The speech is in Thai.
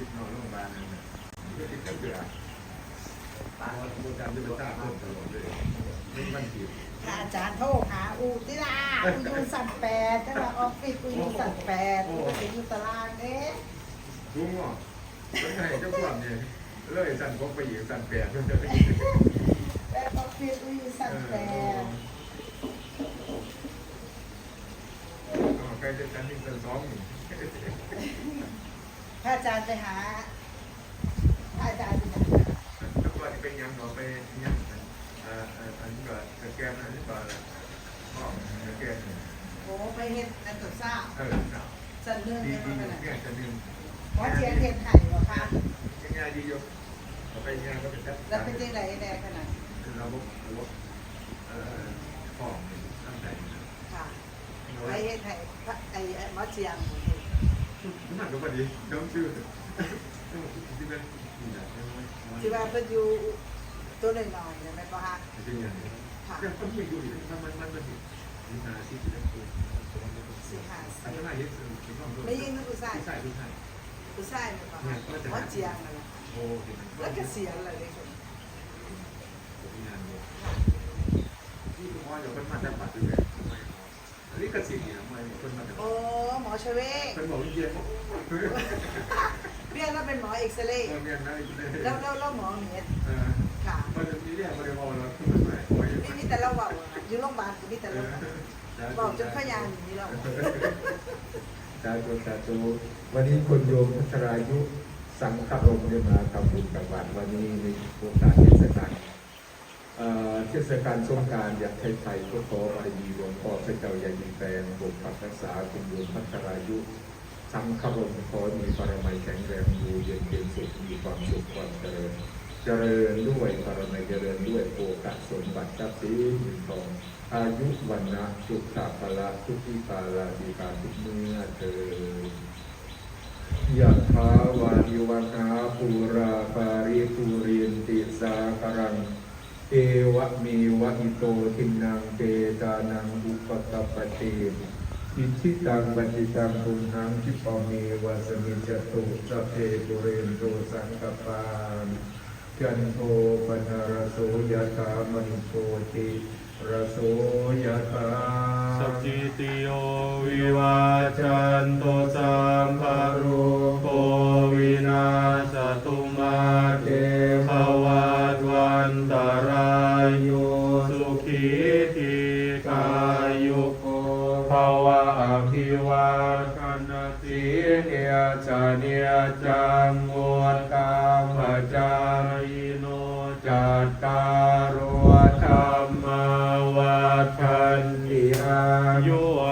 ยึดนอนโรงพยาบาลนั่นน่ะเพื่อที่จะเบื่อตายแล้วอาจารย์จะไปทราบเพิ่มตลอดเลยไม่มันผิดถ้าอาจารย์โทรหาอูติลาอูอยู่สันแปดถ้าว่าออฟฟิศอูอยู่สันแปดอูก็ไปอยู่ตารางเด้รู้มั้งแล้วไงเจ้าพวกเนี่ยเลยสั่นพกไปอีกสั่นแปดมันจะไปแต่ออฟฟิศอูอยู่สันแปดใครจะกันที่สั่นสอง ถ้าอาจารย์ไปหาถ้าอาจารย์ไปหาแล้วก็เป็นยังต่อไปยังอ่าอันนี้ก็สแกนอันนี้ก็ก็สแกนโอ้ไปเฮ็ดอันตรวจทราบเออครับสันเนื่องดีเฮ็ดดีมาขนาดเนี่ยจะดึงหมอเจียนเฮ็ดไห้บ่คะง่ายดีอยู่ต่อไปงานก็เป็นแล้วเป็นจังไดแน่ขนาดคือเราบอกว่าเอ่อของตั้งใจค่ะไปเฮ็ดไห้ไอ้หมอเจียง มากกว่าดีน้องชื่อที่เป็นที่ว่าเพิ่นอยู่ตัวน้อยๆนี่ยแม่นบ่ฮะจริงอย่างนี้ค่ะแต่คนไม่อยู่มันมันมันมันมีนาที่จะเป็นตัวสิหาอันนั้นเยอะสุดคือต้องไม่ยิงนักผู้ชายใช่ใช่ผู้ชายแม่นบ่ฮะหมอเจียงนั่นแหละโอ้ที่มันแล้วก็เสียแล้วเลยคนที่งาเนี่ยที่คุณพ่ออยู่คนมาจากปัตตานีอันนี้ก็สิ่งนี้ทำไมคนมาจากโอ้หมอชเวกเป็นบอกจริงๆเรียกแล้วเป็นหมอเอ็กซเรย์เออเรียนได้เลยแล้วแล้วแล้วหมอเน็ตเออค่ะมันจะมีเรื่องบริวารเราขึ้นมาใหม่ไม่นี่มีแต่เราเบาอะอยู่โรงพยาบาลก็มีแต่เราเบาจนขยานหนีเราสาธุสาธุวันนี้คุณโยมพัชรายุสังฆรงค์ได้มาทำบุญกับวัดวันนี้ในโอกาสเทศกาลเอ่อเทศกาลสงกรารอยากไทยไทยก็ขอบารมีหลวงพ่อพระเจ้าใหญ่ดินแปลงปกปัก รักษาคุณโยมพัชรายุสังฆรงค์ขอมีปรมัยแข็งแรงอยู่เย็นเป็นสุขมีความสุขความเจริญ เจริญด้วยปรมัยเจริญด้วยโอกาสสมบัติทรัพย์สินเงินทอง อายุวันนะสุขะพละทุกิกาลาดีกาทุกเมื่อเถิดยะถาวาริวนาปูราปาริปุรินติสาคารังเอวะมีวะอิโตทินังเปตานังอุปกปปติ อิชิตังบัจิตังปุณหังคิปะเมวะสมิจจตุสัพเพปุเรนโตสังกปานจันโทปนารโสยถามณิโชติรโสยถาสัพพิติโยวิวาจันโตสัมภารุโควินาสตุมาเตภวัตวันตารายโยสุขีที อภิวากันาสีเนียจเนียจังงวดกามจายโนจัตตารวธรรมวัฏันติอายุ